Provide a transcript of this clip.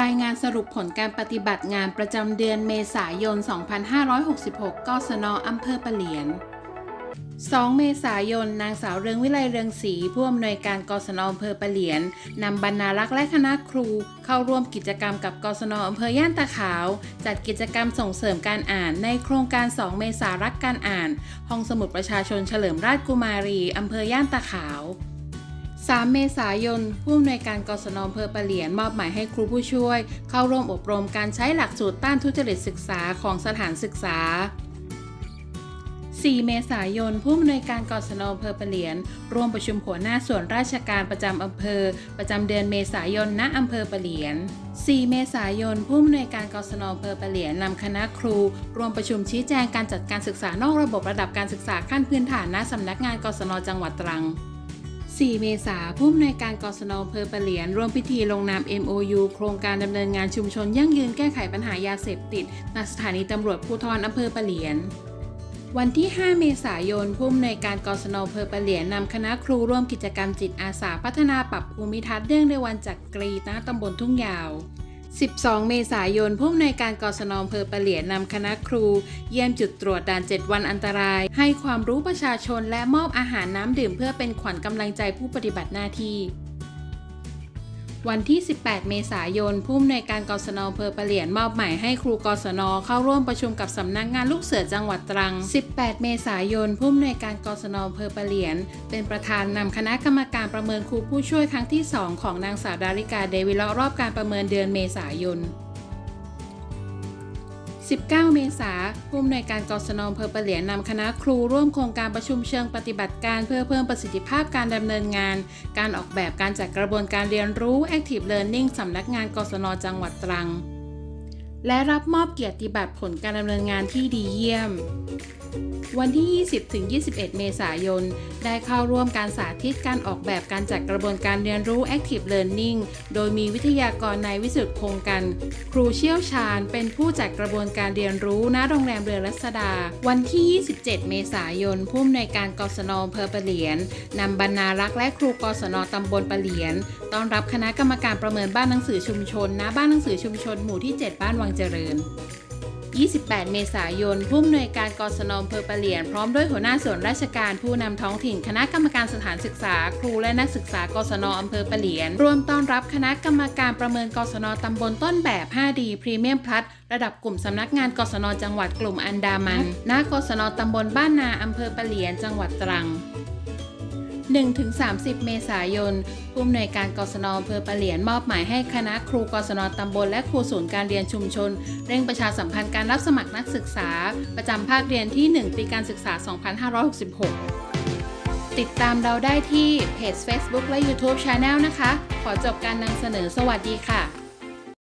รายงานสรุปผลการปฏิบัติงานประจำเดือนเมษายน 2566กศนอำเภอปะเหลียน 2 เมษายน นางสาวเรืองวิไลเรืองศรีผู้อำนวยการกศนอำเภอปะเหลียนนำบรรณารักษ์และคณะครู เข้าร่วมกิจกรรมกับกศนอำเภอย่านตาขาว จัดกิจกรรมส่งเสริมการอ่านในโครงการ 2 เมษารักการอ่าน ห้องสมุดประชาชนเฉลิมราชกุมารีอำเภอย่านตาขาว 3 เมษายน ผู้อำนวยการกศนอำเภอปะเหลียนมอบหมายให้ครูผู้ช่วย เข้าร่วมอบรมการใช้หลักสูตรต้านทุจริตศึกษาของสถานศึกษา 4 เมษายน ผู้อำนวยการกศนอำเภอปะเหลียน ร่วมประชุมหัวหน้าส่วนราชการประจำอำเภอ ประจำเดือนเมษายน ณ อำเภอปะเหลียน 4 เมษายน ผู้อำนวยการกศนอำเภอปะเหลียนนำคณะครู ร่วมประชุมชี้แจงการจัดการศึกษานอกระบบระดับการศึกษาขั้นพื้นฐานณสำนักงานกศนจังหวัดตรัง 4 เมษาผู้อำนวยการกศนอำเภอปะเหลียน ร่วมพิธีลงนาม MOU โครงการดำเนินงานชุมชนยั่งยืนแก้ไขปัญหายาเสพติดณสถานีตำรวจภูธรอำเภอปะเหลียนวันที่ 5 เมษายน ผู้อำนวยการกศนอำเภอปะเหลียนนำคณะครูร่วมกิจกรรมจิตอาสาพัฒนาปรับภูมิทัศน์เรื่องในวันจักรีณตำบลทุ่งยาว 12 เมษายนผู้อำนวยการกศนอำเภอปะเหลียนนำคณะครู เยี่ยมจุดตรวจด่าน 7 วันอันตราย ให้ความรู้ประชาชนและมอบอาหารน้ำดื่มเพื่อเป็นขวัญกำลังใจผู้ปฏิบัติหน้าที่ วันที่ 18 เมษายน ผู้อำนวยการกศนอำเภอปะเหลียนมอบหมายให้ครูกศนเข้าร่วมประชุมกับสำนักงานลูกเสือจังหวัดตรัง 18 เมษายน ผู้อำนวยการกศนอำเภอปะเหลียน เป็นประธานนำคณะกรรมการประเมินครูผู้ช่วยครั้งที่ 2 ของนางสาวดาริกาเดวิลรอบการประเมินเดือนเมษายน 19 เมษาผู้อำนวยการกศนอำเภอปะเหลียนนำคณะครูร่วมโครงการประชุมเชิงปฏิบัติการเพื่อเพิ่มประสิทธิภาพการดำเนินงาน การออกแบบการจัดกระบวนการเรียนรู้ Active Learning สำนักงานกศนจังหวัดตรัง และรับมอบเกียรติบัตรผลการดำเนินงานที่ดีเยี่ยม วันที่ 20-21 เมษายน ได้เข้าร่วมการสาธิตการออกแบบการจัดกระบวนการเรียนรู้ Active Learning โดยมีวิทยากรนายวิสุทธิ์คงกัน ครูเชี่ยวชาญเป็นผู้จัดกระบวนการเรียนรู้ณโรงแรมเรือรัศดา วันที่ 27 เมษายน ผู้อำนวยการกศนอำเภอปะเหลียนนำบรรณารักษ์และครูกศนตำบลปะเหลียน ต้อนรับคณะกรรมการประเมินบ้านหนังสือชุมชนณบ้านหนังสือชุมชนหมู่ที่ 7 บ้านวังเจริญ 28 เมษายน ผู้อำนวยการกศนอำเภอปะเหลียน พร้อมด้วยหัวหน้าส่วนราชการผู้นำท้องถิ่น คณะกรรมการสถานศึกษา ครูและนักศึกษากศนอำเภอปะเหลียน รวมต้อนรับคณะกรรมการประเมินกศนตำบลต้นแบบ 5D พรีเมียมพลัสระดับกลุ่มสำนักงานกศนจังหวัดกลุ่มอันดามันณกศนตำบลบ้านนาอำเภอปะเหลียน จังหวัดตรัง 1-30 เมษายน ผู้อำนวยการกศนอำเภอปะเหลียนมอบหมายให้คณะครูกศนตำบลและครูศูนย์การเรียนชุมชน เร่งประชาสัมพันธ์การรับสมัครนักศึกษา ประจำภาคเรียนที่ 1 ปีการศึกษา 2566 ติดตามเราได้ที่เพจ Facebook และ YouTube Channel นะคะ ขอจบการนำเสนอสวัสดีค่ะ